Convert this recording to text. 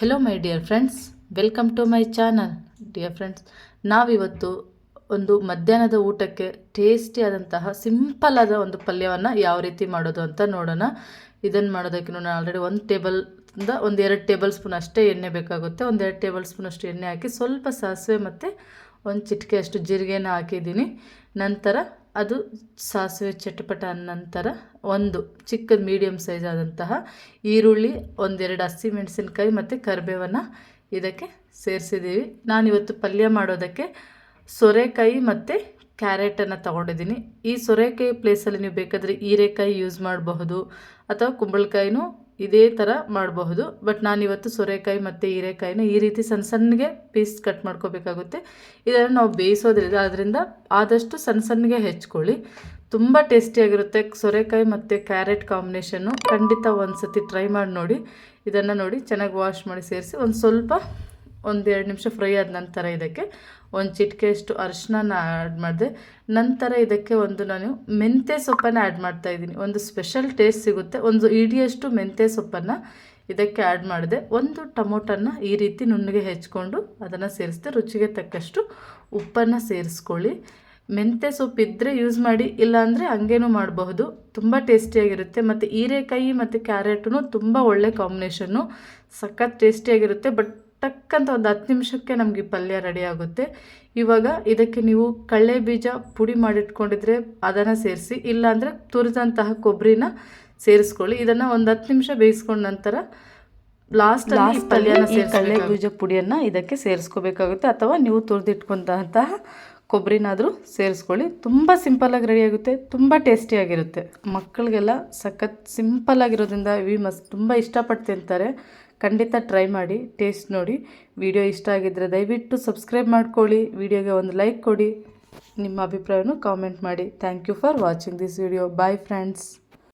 Hello my dear friends welcome to my channel dear friends ನಾವಿವತ್ತು ಒಂದು ಮಧ್ಯಾಹ್ನದ ಊಟಕ್ಕೆ ಟೇಸ್ಟಿಯಾದಂತಹ ಸಿಂಪಲ್ ಆದ ಒಂದು ಪಲ್ಯವನ್ನು ಯಾವ ರೀತಿ ಮಾಡೋದು ಅಂತ ನೋಡೋಣ. ಇದನ್ನು ಮಾಡೋದಕ್ಕೆ ನಾನು ಆಲ್ರೆಡಿ ಒಂದು ಟೇಬಲ್ ಒಂದು ಎರಡು ಟೇಬಲ್ ಸ್ಪೂನ್ ಅಷ್ಟೇ ಎಣ್ಣೆ ಬೇಕಾಗುತ್ತೆ. ಒಂದು ಎರಡು ಟೇಬಲ್ ಸ್ಪೂನ್ ಅಷ್ಟು ಎಣ್ಣೆ ಹಾಕಿ ಸ್ವಲ್ಪ ಸಾಸಿವೆ ಮತ್ತು ಒಂದು ಚಿಟಿಕೆ ಅಷ್ಟು ಜೀರಿಗೆನ ಹಾಕಿದ್ದೀನಿ. ನಂತರ ಅದು ಸಾಸಿವೆ ಚಟಪಟ ನಂತರ ಒಂದು ಚಿಕ್ಕದು ಮೀಡಿಯಮ್ ಸೈಜ್ ಆದಂತಹ ಈರುಳ್ಳಿ, ಒಂದೆರಡು ಹಸಿ ಮೆಣಸಿನ್ಕಾಯಿ ಮತ್ತು ಕರಿಬೇವನ್ನು ಇದಕ್ಕೆ ಸೇರಿಸಿದ್ದೀವಿ. ನಾನಿವತ್ತು ಪಲ್ಯ ಮಾಡೋದಕ್ಕೆ ಸೊರೆಕಾಯಿ ಮತ್ತು ಕ್ಯಾರೆಟನ್ನು ತಗೊಂಡಿದ್ದೀನಿ. ಈ ಸೊರೆಕಾಯಿ ಪ್ಲೇಸಲ್ಲಿ ನೀವು ಬೇಕಾದರೆ ಹೀರೆಕಾಯಿ ಯೂಸ್ ಮಾಡಬಹುದು ಅಥವಾ ಕುಂಬಳಕಾಯಿನೂ ಇದೇ ಥರ ಮಾಡಬಹುದು. ಬಟ್ ನಾನಿವತ್ತು ಸೊರೆಕಾಯಿ ಮತ್ತು ಹೀರೆಕಾಯಿನ ಈ ರೀತಿ ಸಣ್ಣ ಸಣ್ಣಗೆ ಪೀಸ್ ಕಟ್ ಮಾಡ್ಕೋಬೇಕಾಗುತ್ತೆ. ಇದನ್ನು ನಾವು ಬೇಯಿಸೋದ್ರಿಂದ ಅದರಿಂದ ಆದಷ್ಟು ಸಣ್ಣ ಸಣ್ಣಗೆ ಹೆಚ್ಕೊಳ್ಳಿ. ತುಂಬ ಟೇಸ್ಟಿಯಾಗಿರುತ್ತೆ ಸೊರೆಕಾಯಿ ಮತ್ತು ಕ್ಯಾರೆಟ್ ಕಾಂಬಿನೇಷನ್ನು ಖಂಡಿತ ಒಂದು ಸತಿ ಟ್ರೈ ಮಾಡಿ ನೋಡಿ. ಇದನ್ನು ನೋಡಿ ಚೆನ್ನಾಗಿ ವಾಶ್ ಮಾಡಿ ಸೇರಿಸಿ ಒಂದು ಸ್ವಲ್ಪ ಒಂದು ಎರಡು ನಿಮಿಷ ಫ್ರೈ ಆದ ನಂತರ ಇದಕ್ಕೆ ಒಂದು ಚಿಟಿಕೆಯಷ್ಟು ಅರಿಶಿನ ಆ್ಯಡ್ ಮಾಡಿದೆ. ನಂತರ ಇದಕ್ಕೆ ಒಂದು ನಾನು ಮೆಂತ್ಯ ಸೊಪ್ಪನ್ನು ಆ್ಯಡ್ ಮಾಡ್ತಾ ಇದ್ದೀನಿ. ಒಂದು ಸ್ಪೆಷಲ್ ಟೇಸ್ಟ್ ಸಿಗುತ್ತೆ. ಒಂದು ಇಡಿಯಷ್ಟು ಮೆಂತ್ಯ ಸೊಪ್ಪನ್ನು ಇದಕ್ಕೆ ಆ್ಯಡ್ ಮಾಡಿದೆ. ಒಂದು ಟೊಮೊಟನ್ನು ಈ ರೀತಿ ನುಣ್ಣಗೆ ಹೆಚ್ಕೊಂಡು ಅದನ್ನು ಸೇರಿಸಿದೆ. ರುಚಿಗೆ ತಕ್ಕಷ್ಟು ಉಪ್ಪನ್ನು ಸೇರಿಸ್ಕೊಳ್ಳಿ. ಮೆಂತ್ಯ ಸೊಪ್ಪು ಇದ್ದರೆ ಯೂಸ್ ಮಾಡಿ, ಇಲ್ಲಾಂದರೆ ಹಂಗೇನು ಮಾಡಬಹುದು. ತುಂಬ ಟೇಸ್ಟಿಯಾಗಿರುತ್ತೆ ಮತ್ತು ಹೀರೆಕಾಯಿ ಮತ್ತು ಕ್ಯಾರೆಟು ತುಂಬ ಒಳ್ಳೆ ಕಾಂಬಿನೇಷನ್ನು ಸಖತ್ ಟೇಸ್ಟಿಯಾಗಿರುತ್ತೆ ಬಟ್ ಟಕ್ಕಂತ ಒಂದು ಹತ್ತು ನಿಮಿಷಕ್ಕೆ ನಮಗೆ ಪಲ್ಯ ರೆಡಿ ಆಗುತ್ತೆ. ಇವಾಗ ಇದಕ್ಕೆ ನೀವು ಕಳ್ಳೆ ಬೀಜ ಪುಡಿ ಮಾಡಿಟ್ಕೊಂಡಿದ್ರೆ ಅದನ್ನು ಸೇರಿಸಿ ಇಲ್ಲಾಂದರೆ ತುರಿದಂತಹ ಕೊಬ್ಬರಿನ ಸೇರಿಸ್ಕೊಳ್ಳಿ. ಇದನ್ನು ಒಂದು ಹತ್ತು ನಿಮಿಷ ಬೇಯಿಸ್ಕೊಂಡ ನಂತರ ಲಾಸ್ಟ್ ಲಾಸ್ಟ್ ಪಲ್ಯನ ಕಳ್ಳೆ ಬೀಜ ಪುಡಿಯನ್ನು ಇದಕ್ಕೆ ಸೇರಿಸ್ಕೋಬೇಕಾಗುತ್ತೆ. ಅಥವಾ ನೀವು ತುರಿದಿಟ್ಕೊಂತಹ ಕೊಬ್ಬರಿನಾದರೂ ಸೇರಿಸ್ಕೊಳ್ಳಿ. ತುಂಬ ಸಿಂಪಲ್ಲಾಗಿ ರೆಡಿಯಾಗುತ್ತೆ ತುಂಬ ಟೇಸ್ಟಿಯಾಗಿರುತ್ತೆ ಮಕ್ಕಳಿಗೆಲ್ಲ ಸಖತ್ ಸಿಂಪಲ್ಲಾಗಿರೋದ್ರಿಂದ ಇವಿ ಮಸ್, ತುಂಬ ಇಷ್ಟಪಟ್ಟು ತಿಂತಾರೆ ಖಂಡಿತ ಟ್ರೈ ಮಾಡಿ ಟೇಸ್ಟ್ ನೋಡಿ. ವಿಡಿಯೋ ಇಷ್ಟ ಆಗಿದ್ದರೆ ದಯವಿಟ್ಟು ಸಬ್ಸ್ಕ್ರೈಬ್ ಮಾಡ್ಕೊಳ್ಳಿ. ವಿಡಿಯೋಗೆ ಒಂದು ಲೈಕ್ ಕೊಡಿ. ನಿಮ್ಮ ಅಭಿಪ್ರಾಯವನ್ನು ಕಾಮೆಂಟ್ ಮಾಡಿ. Thank you for watching this video bye friends